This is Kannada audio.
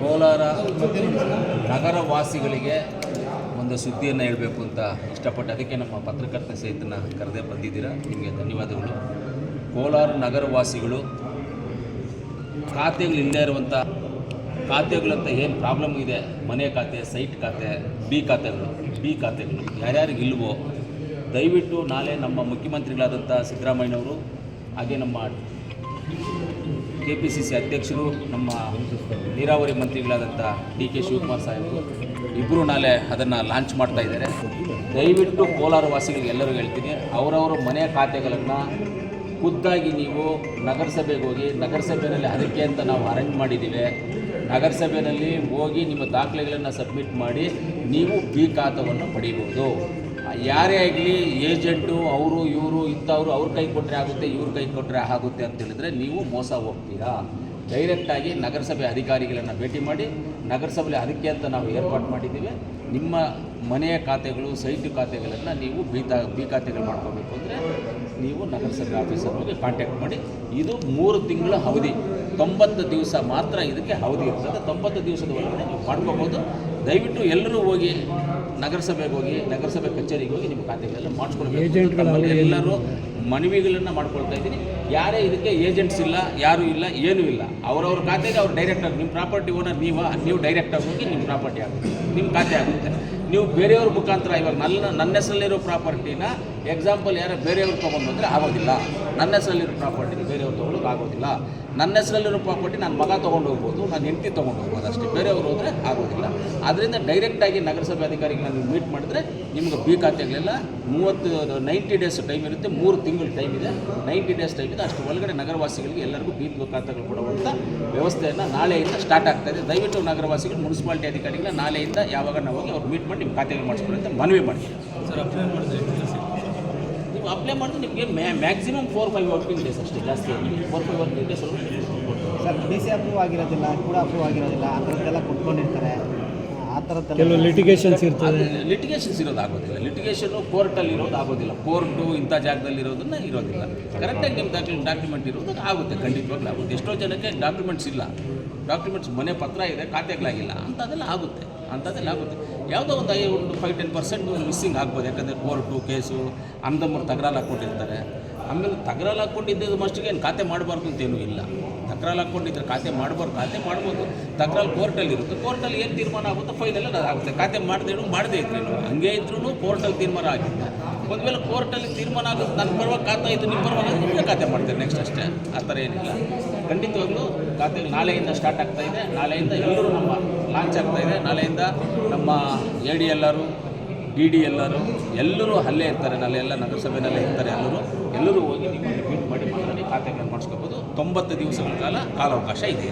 ಕೋಲಾರ ನಗರ ವಾಸಿಗಳಿಗೆ ಒಂದು ಸುದ್ದಿಯನ್ನು ಹೇಳಬೇಕು ಅಂತ ಇಷ್ಟಪಟ್ಟು ಅದಕ್ಕೆ ನಮ್ಮ ಪತ್ರಕರ್ತ ಸಹಿತನ ಕರೆದೇ ಬಂದಿದ್ದೀರಾ? ನಿಮಗೆ ಧನ್ಯವಾದಗಳು. ಕೋಲಾರ ನಗರವಾಸಿಗಳು ಖಾತೆಗಳು ಇಲ್ಲದೇ ಇರುವಂಥ ಖಾತೆಗಳಂತ ಏನು ಪ್ರಾಬ್ಲಮ್ ಇದೆ? ಮನೆ ಖಾತೆ ಸೈಟ್ ಖಾತೆ ಬಿ ಖಾತೆಗಳು ಬಿ ಖಾತೆಗಳು ಯಾರ್ಯಾರಿಗೆ ಇಲ್ವೋ, ದಯವಿಟ್ಟು ನಾಳೆ ನಮ್ಮ ಮುಖ್ಯಮಂತ್ರಿಗಳಾದಂಥ ಸಿದ್ದರಾಮಯ್ಯನವರು ಹಾಗೆ ನಮ್ಮ ಕೆ ಪಿ ಸಿ ಸಿ ಅಧ್ಯಕ್ಷರು, ನಮ್ಮ ನೀರಾವರಿ ಮಂತ್ರಿಗಳಾದಂಥ ಡಿ ಕೆ ಶಿವಕುಮಾರ್ ಸಾಹೇಬರು ಇಬ್ಬರು ನಾಳೆ ಅದನ್ನು ಲಾಂಚ್ ಮಾಡ್ತಾ ಇದ್ದಾರೆ. ದಯವಿಟ್ಟು ಕೋಲಾರ ವಾಸಿಗಳಿಗೆ ಎಲ್ಲರೂ ಹೇಳ್ತೀನಿ, ಅವರವರ ಮನೆ ಖಾತೆಗಳನ್ನು ಖುದ್ದಾಗಿ ನೀವು ನಗರಸಭೆಗೆ ಹೋಗಿ, ನಗರಸಭೆಯಲ್ಲಿ ಅದಕ್ಕೆ ಅಂತ ನಾವು ಅರೇಂಜ್ ಮಾಡಿದ್ದೀವಿ. ನಗರಸಭೆಯಲ್ಲಿ ಹೋಗಿ ನಿಮ್ಮ ದಾಖಲೆಗಳನ್ನು ಸಬ್ಮಿಟ್ ಮಾಡಿ ನೀವು ಬಿ ಖಾತವನ್ನು ಪಡೀಬೋದು. ಯಾರೇ ಆಗಲಿ ಏಜೆಂಟು, ಅವರು, ಇವರು, ಇಂಥವ್ರು ಅವ್ರ ಕೈ ಕೊಟ್ಟರೆ ಆಗುತ್ತೆ, ಇವ್ರ ಕೈ ಕೊಟ್ಟರೆ ಆಗುತ್ತೆ ಅಂತ ಹೇಳಿದ್ರೆ ನೀವು ಮೋಸ ಹೋಗ್ತೀರಾ? ಡೈರೆಕ್ಟಾಗಿ ನಗರಸಭೆ ಅಧಿಕಾರಿಗಳನ್ನು ಭೇಟಿ ಮಾಡಿ ನಗರಸಭೆ ಅದಕ್ಕೆ ಅಂತ ನಾವು ಏರ್ಪಾಟ್ ಮಾಡಿದ್ದೀವಿ. ನಿಮ್ಮ ಮನೆಯ ಖಾತೆಗಳು, ಸೈಟು ಖಾತೆಗಳನ್ನು ನೀವು ಬಿ ಬಿ ಖಾತೆಗಳು ಮಾಡ್ಕೋಬೇಕು ಅಂದರೆ ನೀವು ನಗರಸಭೆ ಆಫೀಸರ್ ಹೋಗಿ ಕಾಂಟ್ಯಾಕ್ಟ್ ಮಾಡಿ. ಇದು ಮೂರು ತಿಂಗಳ ಅವಧಿ. ತೊಂಬತ್ತು ದಿವಸ ಮಾತ್ರ ಇದಕ್ಕೆ ಅವಧಿ ಇರ್ತದೆ. ತೊಂಬತ್ತು ದಿವಸದ ಒಳಗಡೆ ನೀವು ಮಾಡ್ಕೋಬೋದು. ದಯವಿಟ್ಟು ಎಲ್ಲರೂ ಹೋಗಿ ನಗರಸಭೆಗೆ ಹೋಗಿ ನಗರಸಭೆ ಕಚೇರಿಗೆ ಹೋಗಿ ನಿಮ್ಮ ಖಾತೆಗಳೆಲ್ಲ ಮಾಡಿಸ್ಕೊಳ್ಬೇಕು ಎಲ್ಲರೂ ಮನವಿಗಳನ್ನು ಮಾಡ್ಕೊಳ್ತಾ ಇದ್ದೀನಿ. ಯಾರೇ ಇದಕ್ಕೆ ಏಜೆಂಟ್ಸ್ ಇಲ್ಲ, ಯಾರೂ ಇಲ್ಲ, ಏನೂ ಇಲ್ಲ. ಅವರವ್ರ ಖಾತೆಗೆ ಅವ್ರು ಡೈರೆಕ್ಟಾಗಿ ನಿಮ್ಮ ಪ್ರಾಪರ್ಟಿ ಓನರ್ ನೀವು? ನೀವು ಡೈರೆಕ್ಟಾಗಿ ಹೋಗಿ ನಿಮ್ಮ ಪ್ರಾಪರ್ಟಿ ಆಗುತ್ತೆ ನಿಮ್ಮ ಖಾತೆ ಆಗುತ್ತೆ. ನೀವು ಬೇರೆಯವ್ರ ಮುಖಾಂತರ ಇವಾಗ ನನ್ನ ನನ್ನ ಹೆಸರಲ್ಲಿರೋ ಪ್ರಾಪರ್ಟಿನ ಎಕ್ಸಾಂಪಲ್ ಯಾರೋ ಬೇರೆಯವ್ರು ತೊಗೊಂಡು ಹೋದರೆ ಆಗೋದಿಲ್ಲ. ನನ್ನ ಹೆಸರಲ್ಲಿರೋ ಪ್ರಾಪರ್ಟಿನ ಬೇರೆಯವ್ರು ತೊಗೊಳಕ್ಕೆ ಆಗೋದಿಲ್ಲ. ನನ್ನ ಹೆಸರಲ್ಲಿರೋ ಪ್ರಾಪರ್ಟಿ ನನ್ನ ಮಗ ತೊಗೊಂಡು ಹೋಗ್ಬೋದು ನನ್ನ ಹೆಂಡತಿ ತೊಗೊಂಡು ಹೋಗ್ಬೋದು, ಅಷ್ಟೇ. ಬೇರೆಯವರು ಹೋದರೆ ಆಗೋದಿಲ್ಲ. ಅದರಿಂದ ಡೈರೆಕ್ಟಾಗಿ ನಗರಸಭೆ ಅಧಿಕಾರಿಗಳನ್ನ ನೀವು ಮೀಟ್ ಮಾಡಿದ್ರೆ ನಿಮ್ಗೆ ಬಿ ಖಾತೆಗಳೆಲ್ಲ. ಮೂವತ್ತು ನೈಂಟಿ ಡೇಸ್ ಟೈಮ್ ಇರುತ್ತೆ, ಮೂರು ತಿಂಗಳು ಟೈಮ್ ಇದೆ. ನೈಂಟಿ ಡೇಸ್ ಟೈಮ್ ಇದೆ ಅಷ್ಟು ಒಳಗಡೆ ನಗರವಾಸಿಗಳಿಗೆ ಎಲ್ಲರಿಗೂ ಬಿ ಖಾತೆಗಳು ಕೊಡುವಂಥ ವ್ಯವಸ್ಥೆಯನ್ನು ನಾಳೆಯಿಂದ ಸ್ಟಾರ್ಟ್ ಆಗ್ತಾ ಇದೆ. ದಯವಿಟ್ಟು ನಗರವಾಸಿಗಳು ಮುನ್ಸಿಪಾಲಿಟಿ ಅಧಿಕಾರಿಗಳ ನಾಳೆಯಿಂದ ಯಾವಾಗ ನಾವು ಹೋಗಿ ಅವ್ರು ಮೀಟ್ ಮಾಡಿ ನಿಮ್ಮ ಖಾತೆಗಳು ಮಾಡಿಸ್ಕೊಳ್ಳಿ ಅಂತ ಮನವಿ ಮಾಡಿ ಸರ್ ಅಪ್ಲೈ ಮಾಡಿದ್ರೆ ನೀವು ಅಪ್ಲೈ ಮಾಡಿದ್ರೆ ನಿಮಗೆ maximum four five working days ಅಷ್ಟೇ ಜಾಸ್ತಿ four five working days sir D C approve ಆಗಿರೋದಿಲ್ಲ ಕೂಡ ಅಪ್ರೂವ್ ಆಗಿರೋದಿಲ್ಲ ಆ ಥರದ್ದೆಲ್ಲ ಕೊಟ್ಕೊಂಡಿರ್ತಾರೆ ಕೆಲವು ಲಿಟಿಗೇಷನ್ಸ್ ಇರ್ತದೆ. ಲಿಟಿಗೇಷನ್ಸ್ ಇರೋದು ಆಗೋದಿಲ್ಲ. ಲಿಟಿಗೇಷನು ಕೋರ್ಟಲ್ಲಿ ಇರೋದು ಆಗೋದಿಲ್ಲ. ಕೋರ್ಟು ಇಂಥ ಜಾಗದಲ್ಲಿ ಇರೋದನ್ನ ಇರೋದಿಲ್ಲ. ಕರೆಕ್ಟಾಗಿ ನಿಮ್ಮ ದಾಖಲೆ ಡಾಕ್ಯುಮೆಂಟ್ ಇರೋದು ಆಗುತ್ತೆ. ಖಂಡಿತವಾಗ್ಲೂ ಆಗುತ್ತೆ. ಎಷ್ಟೋ ಜನಕ್ಕೆ ಡಾಕ್ಯುಮೆಂಟ್ಸ್ ಇಲ್ಲ. ಡಾಕ್ಯುಮೆಂಟ್ಸ್ ಮನೆ ಪತ್ರ ಇದೆ ಖಾತೆಗಳಾಗಿಲ್ಲ. ಅಂಥದ್ದೆಲ್ಲ ಆಗುತ್ತೆ. ಅಂಥದ್ದೆಲ್ಲ ಆಗುತ್ತೆ. ಯಾವುದೋ ಒಂದು ಐ ಒಂದು ಫೈವ್ ಟೆನ್ ಪರ್ಸೆಂಟ್ ಮಿಸ್ಸಿಂಗ್ ಆಗ್ಬೋದು. ಯಾಕಂದರೆ ಕೋರ್ಟು ಕೇಸು ಅಂದಮ್ಮರು ತಕರಾರು ಹಾಕ್ಕೊಟ್ಟಿರ್ತಾರೆ. ಆಮೇಲೆ ತಗರಲ್ಲಿ ಹಾಕ್ಕೊಂಡಿದ್ದು ಮಸ್ಟಿಗೆ ಏನು ಖಾತೆ ಮಾಡಬಾರ್ದು ಅಂತೇನೂ ಇಲ್ಲ. ತಕ್ರಾಲ ಹಾಕ್ಕೊಂಡಿದ್ರೆ ಖಾತೆ ಮಾಡಬಾರ್ದು, ಖಾತೆ ಮಾಡ್ಬೋದು. ತಕರಾರು ಕೋರ್ಟಲ್ಲಿ ಇರುತ್ತೆ. ಕೋರ್ಟಲ್ಲಿ ಏನು ತೀರ್ಮಾನ ಆಗುತ್ತೋ ಫೈನಲ್ ಅದು ಆಗುತ್ತೆ. ಖಾತೆ ಮಾಡದೇನು ಮಾಡದೇ ಇದ್ರೇನು ಹಂಗೆ ಇದ್ರೂ ಕೋರ್ಟಲ್ಲಿ ತೀರ್ಮಾನ ಆಗಿದ್ದ ಒಂದು ವೇಳೆ ಕೋರ್ಟಲ್ಲಿ ತೀರ್ಮಾನ ಆಗುತ್ತೆ ನನ್ನ ಪರವಾಗಿ ಖಾತೆ ಆಯಿತು ನಿಮ್ಮ ಪರವಾಗಿ ಖಾತೆ ಮಾಡ್ತಾರೆ ನೆಕ್ಸ್ಟ್ ಅಷ್ಟೇ. ಆ ಥರ ಏನಿಲ್ಲ. ಖಂಡಿತವಾಗ್ಲೂ ಖಾತೆ ನಾಳೆಯಿಂದ ಸ್ಟಾರ್ಟ್ ಆಗ್ತಾ ಇದೆ. ನಾಳೆಯಿಂದ ಎಲ್ಲರೂ ನಮ್ಮ ಲಾಂಚ್ ಆಗ್ತಾ ಇದೆ. ನಾಳೆಯಿಂದ ನಮ್ಮ ಎ ಡಿ ಎಲ್ಲರು ಡಿ ಡಿ ಎಲ್ಲರೂ ಎಲ್ಲರೂ ಅಲ್ಲೇ ಇರ್ತಾರೆ ನಾಳೆ ಎಲ್ಲ ನಗರಸಭೆನಲ್ಲೇ ಇರ್ತಾರೆ ಎಲ್ಲರೂ. ಎಲ್ಲರೂ ಹೋಗಿ ನಿಮ್ಮನ್ನು ಮೀಟ್ ಮಾಡಿ ಮಾತಾಡಿ ಖಾತೆಗಳನ್ನು ಮಾಡಿಸ್ಕೋಬೋದು. ತೊಂಬತ್ತು ದಿವಸಗಳ ಕಾಲ ಕಾಲಾವಕಾಶ ಇದೆ.